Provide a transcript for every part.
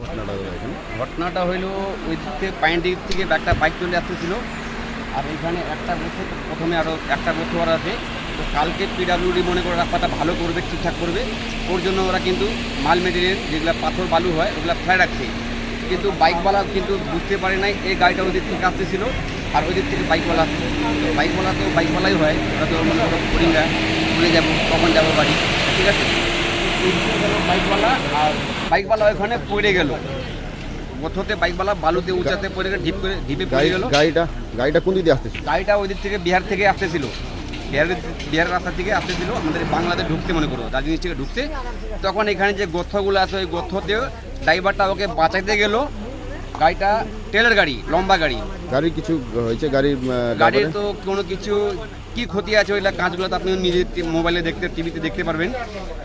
ঘটনাটা ঘটনাটা হইল ওই দিক থেকে পাইন দিক থেকে একটা বাইক চলে আসতেছিল। আর এখানে একটা বছর প্রথমে আরও একটা বছর আছে। তো কালকে পিডাব্লিউডি মনে করে রাস্তাটা ভালো করবে, ঠিকঠাক করবে। ওর জন্য ওরা কিন্তু মাল মেটেরিয়াল, যেগুলো পাথর, বালু হয়, ওগুলো ফেলে রাখছে। কিন্তু বাইকওয়ালা কিন্তু বুঝতে পারে নাই এই গাড়িটা ওই দিক থেকে আসতেছিল আর ওই দিক থেকে বাইকওয়ালা তো বাইকওয়ালা তো বাইকওয়ালাই হয়, ওরা তো মনে করো ফরিঙ্গা ভুলে যাব, কখন যাব বাড়ি, ঠিক আছে? বাইকওয়ালা আর বাইকওয়ালা ওখানে পড়ে গেল। কোথাতে বাইকওয়ালা বালুতে উঁচাতে পড়ে গেল ঢিপ করে ঢিপে পড়ে গাড়ি গেল। গাড়িটা গাড়িটা কোন দিকে আসতেছিল গাড়িটা ওই দিক থেকে বিহার থেকে আসতেছিল। বিহারের বিহার রাস্তা থেকে আসতেছিল। আমাদের বাংলাদেশ ঢুকতে মনে করো দার্জিলিং থেকে ঢুকতে। তখন এখানে যে গথ্যগুলো আছে ওই গথ্যতে ড্রাইভারটা ওকে বাঁচাতে গেল। গাড়িটা ট্রেলার গাড়ি লম্বা গাড়ি। গাড়ির কিছু হয়েছে? গাড়ির গাড়ির তো কোনো কিছু কি ক্ষতি আছে ওইগুলা কাঁচগুলো তো আপনি নিজে মোবাইলে দেখতে টিভিতে দেখতে পারবেন।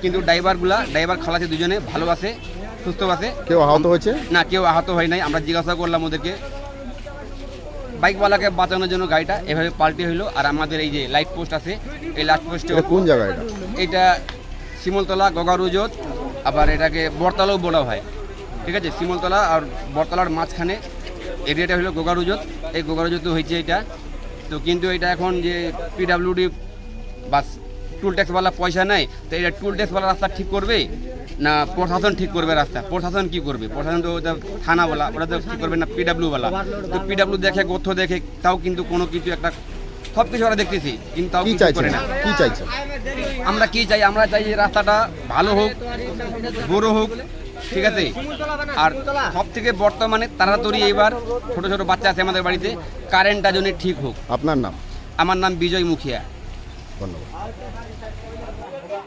কিন্তু ড্রাইভারগুলা ড্রাইভার খালাছে দুজনে ভালো আছে সুস্থ আছে। কেউ আহত হয়েছে? না কেউ আহত হয় নাই। আমরা জিজ্ঞাসা করলাম ওদেরকে। বাইকওয়ালাকে বাঁচানোর জন্য গাড়িটা এভাবে পাল্টে হইল। আর আমাদের এই যে লাইট পোস্ট আছে এই লাইট পোস্টে এটা কোন জায়গা এটা? এটা শিমলতলা গগারুজত আবার এটাকে বরতলাও বলা হয়। ঠিক আছে? শিমলতলা আর বরতলার মাঝখানে এরিয়াটা হলো গোগারুজত এই গোগারুজত হয়েছে এটা। তো কিন্তু এটা এখন যে পিডাব্লিউডি বাস টুল ট্যাক্সওয়ালা পয়সা নেয় তো এটা টুল ট্যাক্সওয়ালা রাস্তা ঠিক করবে? না প্রশাসন ঠিক করবে রাস্তা। প্রশাসন কি করবে? প্রশাসন তো ওটা থানাওয়ালা ওরা তো ঠিক করবে না পিডাব্লিউওয়ালা তো পিডাব্লিউ দেখে গথ্য দেখে তাও কিন্তু কোনো কিছু একটা সব কিছু ওরা দেখতেছি কিন্তু তাও কিছু করে না। কি চাইছে? আমরা কি চাই? আমরা চাই যে রাস্তাটা ভালো হোক বড় হোক ঠিক আছে? আর সব থেকে বর্তমানে তাড়াতাড়ি এবার ছোট ছোট বাচ্চা আছে আমাদের বাড়িতে কারেন্টটা যেন ঠিক হোক। আপনার নাম? আমার নাম বিজয় মুখিয়া। ধন্যবাদ।